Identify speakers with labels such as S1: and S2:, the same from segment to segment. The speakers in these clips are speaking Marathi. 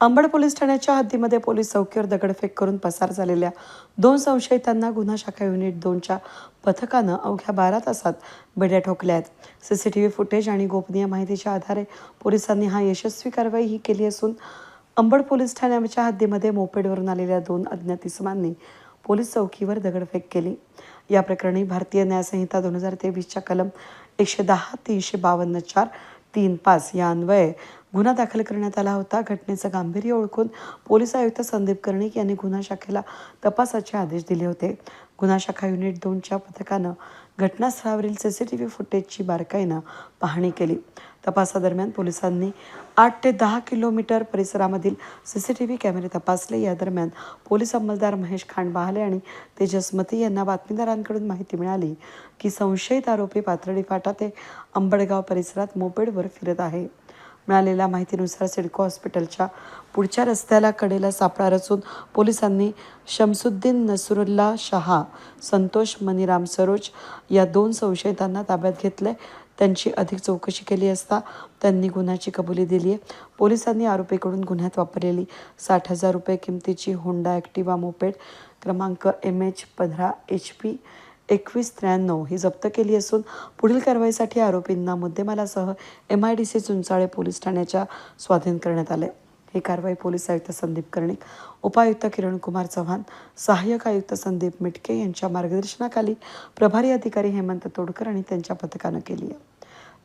S1: अंबड पोलीस ठाण्याच्या हद्दीमध्ये पोलीस चौकीवर दगडफेक करून पसार झालेल्या दोन संशयितांना गुन्हा शाखा युनिट दोनच्या पथकानं अवघ्या बारा तासात बेड्या ठोकल्या आहेत. सीसीटीव्ही फुटेज आणि गोपनीय माहितीच्या आधारे पोलिसांनी हा यशस्वी कारवाई ही केली असून अंबड पोलीस ठाण्याच्या हद्दीमध्ये मोपेडवरून आलेल्या दोन अज्ञात इसमांनी पोलीस चौकीवर दगडफेक केली. या प्रकरणी भारतीय न्यायसंहिता दोन हजार तेवीसच्या कलम एकशे दहा तीनशे बावन्न चार तीन पाच या अन्वये गुन्हा दाखल करण्यात आला होता. घटनेचं गांभीर्य ओळखून पोलीस आयुक्त संदीप कर्णिक यांनी गुन्हा शाखेला तपासाचे आदेश दिले होते. गुन्हा शाखा युनिट दोनच्या पथकानं घटनास्थळावरील सी सी टी व्ही फुटेजची बारकाईनं पाहणी केली. तपासादरम्यान पोलिसांनी आठ ते दहा किलोमीटर परिसरामधील सी सी टी व्ही कॅमेरे तपासले. या दरम्यान पोलीस अंमलदार महेश खांड बहाले आणि तेजसमती यांना बातमीदारांकडून माहिती मिळाली की संशयित आरोपी पाथर्डी फाटा ते अंबडगाव परिसरात मोपेडवर फिरत आहे. मिळालेल्या माहितीनुसार सिडको हॉस्पिटलच्या पुढच्या रस्त्याला कडेला सापळा रचून पोलिसांनी शमसुद्दीन नसरुल्ला शहा संतोष मनीराम सरोज या दोन संशयितांना ताब्यात घेतले त्यांची अधिक चौकशी केली असता त्यांनी गुन्ह्याची कबुली दिली आहे पोलिसांनी आरोपीकडून गुन्ह्यात वापरलेली साठ हजार रुपये किमतीची होंडा ॲक्टिवा मोपेड क्रमांक एम एच पंधरा एच पी एकवीस त्र्याण्णव ही जप्त केली असून पुढील कारवाईसाठी आरोपींना मुद्देमालासह M I D C Chunchale police ठाण्याच्या स्वाधीन करण्यात आले. ही कारवाई पोलीस आयुक्त संदीप कर्णिक उपायुक्त किरण कुमार चव्हाण सहाय्यक आयुक्त संदीप मिटके यांच्या मार्गदर्शनाखाली प्रभारी अधिकारी हेमंत तोडकर आणि त्यांच्या पथकानं केली आहे.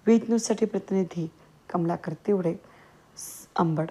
S1: वीज न्यूजसाठी प्रतिनिधी कमलाकर तिवडे अंबड.